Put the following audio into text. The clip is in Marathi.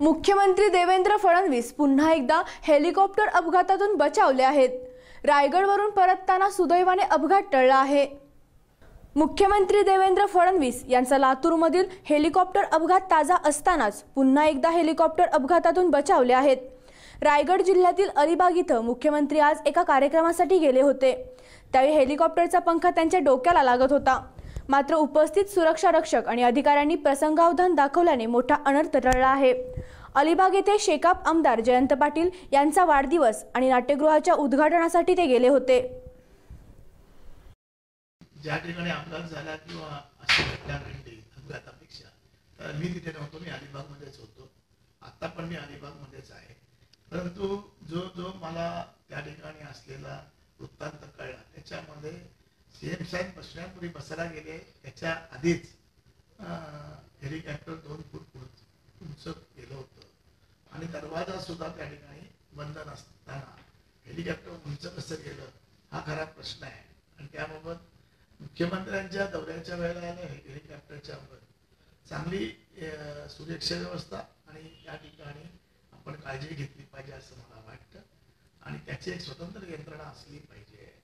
मुख्यमंत्री देवेंद्र फडणवीस पुन्हा एकदा हेलिकॉप्टर अपघातातून बचावले आहेत. रायगडवरून परतताना सुदैवाने अपघात टळला आहे. मुख्यमंत्री देवेंद्र फडणवीस यांचा लातूरमधील हेलिकॉप्टर अपघात ताजा असतानाच पुन्हा एकदा हेलिकॉप्टर अपघातातून बचावले आहेत. रायगड जिल्ह्यातील अलिबाग इथं मुख्यमंत्री आज एका कार्यक्रमासाठी गेले होते. त्यावेळी हेलिकॉप्टरचा पंखा त्यांच्या डोक्याला लागत होता. मात्र उपस्थित सुरक्षा रक्षक आणि अधिकाऱ्यांनी प्रसंगावधान दाखवल्याने मोठा अनर्थ टळला आहे. अलिबाग येथे शेकाप आमदार जयंत पाटील यांचा वाढदिवस आणि नाट्यगृहाच्या उद्घाटनासाठी ते गेले होते. ज्या ठिकाणी अपघात झाला किंवा अशी घटना घडली अपघातापेक्षा तर मी तिथे नव्हतो मी अलिबागमध्येच होतो. आत्ता पण मी अलिबागमध्येच आहे. परंतु जो जो मला त्या ठिकाणी असलेला वृत्तांत कळला त्याच्यामध्ये सीएम साहेब बसण्यापूर्वी बसायला गेले त्याच्या आधीच हेलिकॉप्टर दोन फूट पुढ- उंच गेलं होतं. आणि दरवाजा सुद्धा त्या ठिकाणी बंद नसताना हेलिकॉप्टर उंच कसं गेलं हा खरा प्रश्न आहे. आणि त्याबाबत मुख्यमंत्र्यांच्या दौऱ्याच्या वेळेला आलं हेलिकॉप्टरच्या वर. चांगली सुरक्षा व्यवस्था आणि त्या ठिकाणी आपण काळजी घेतली पाहिजे असं मला वाटतं. आणि त्याची एक स्वतंत्र यंत्रणा असली पाहिजे.